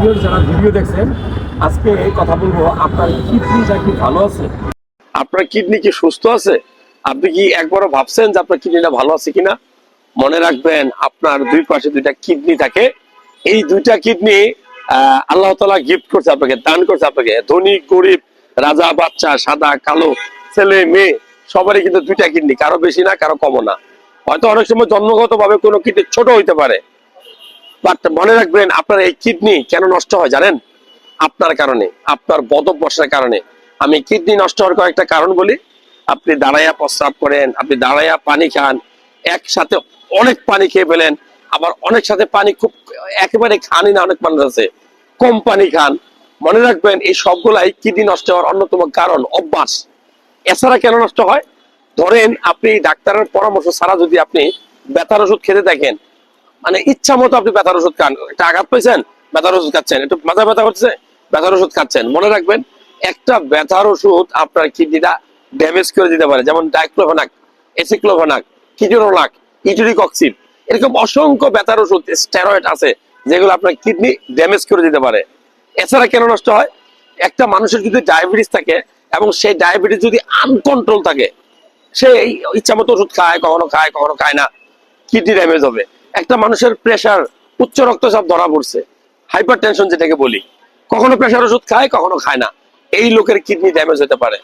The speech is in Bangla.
ভিউয়ার যারা ভিডিও দেখছেন, আজকে কথা বলব, আপনার কিডনিটা কি ভালো আছে? আপনার কিডনি কি সুস্থ আছে? আপনি কি একবারও ভাবছেন যে আপনার কিডনিটা ভালো আছে কিনা? মনে রাখবেন, আপনার দুই পাশে দুইটা কিডনি থাকে। এই দুইটা কিডনি আল্লাহ তালা গিফট করছে আপনাকে, দান করছে আপনাকে। ধনী, গরিব, রাজা, বাচ্চা, সাদা, কালো, ছেলে, মেয়ে, সবারই কিন্তু দুইটা কিডনি, কারও বেশি না, কারও কম না। হয়তো অনেক সময় জন্মগত ভাবে কোনো কিডনি ছোট হইতে পারে। বাট মনে রাখবেন, আপনার এই কিডনি কেন নষ্ট হয় জানেন? আপনার কারণে, আপনার বদভ্যাসের কারণে। আমি কিডনি নষ্ট হওয়ার কয়েকটা কারণ বলি। আপনি দাঁড়াইয়া প্রস্রাব করেন, আপনি দাঁড়াইয়া পানি খান, একসাথে অনেক পানি খেয়ে ফেলেন, আবার অনেক সাথে পানি খুব একেবারে খানি না, অনেক মানুষ আছে, কম পানি খান। মনে রাখবেন, এই সবগুলাই কিডনি নষ্ট হওয়ার অন্যতম কারণ, অভ্যাস। এছাড়া কেন নষ্ট হয়? ধরেন, আপনি ডাক্তারের পরামর্শ ছাড়া যদি আপনি ব্যথার ওষুধ খেতে দেখেন মানে ইচ্ছা মতো আপনি ব্যথার ওষুধ খান। একটা আঘাত পেয়েছেন ব্যথার ওষুধ খাচ্ছেন। একটু মাথা ব্যথা করছে ব্যথার ওষুধ খাচ্ছেন। মনে রাখবেন, একটা ব্যথার ওষুধ আপনার কিডনিটা ড্যামেজ করে দিতে পারে। যেমন ডাইক্লোভেনাক এসিক্লোভেনাক কিটোরোনাক ইটুরিকক্সিন এরকম অসংখ্য ব্যথার ওষুধ স্টেরয়েড আছে, যেগুলো আপনার কিডনি ড্যামেজ করে দিতে পারে। এছাড়া কেন নষ্ট হয়? একটা মানুষের যদি ডায়াবেটিস থাকে এবং সেই ডায়াবেটিস যদি আনকন্ট্রোল থাকে, সে ইচ্ছা মতো ওষুধ খায়, কখনো খায় কখনো খায় না, কিডনি ড্যামেজ হবে। একটা মানুষের প্রেশার উচ্চ রক্তচাপ ধরা পড়ছে। হাইপার টেনশন যেটাকে বলি। কখনো প্রেশার ওষুধ খায়, কখনো খায় না। এই লোকের কিডনি ড্যামেজ হতে পারে।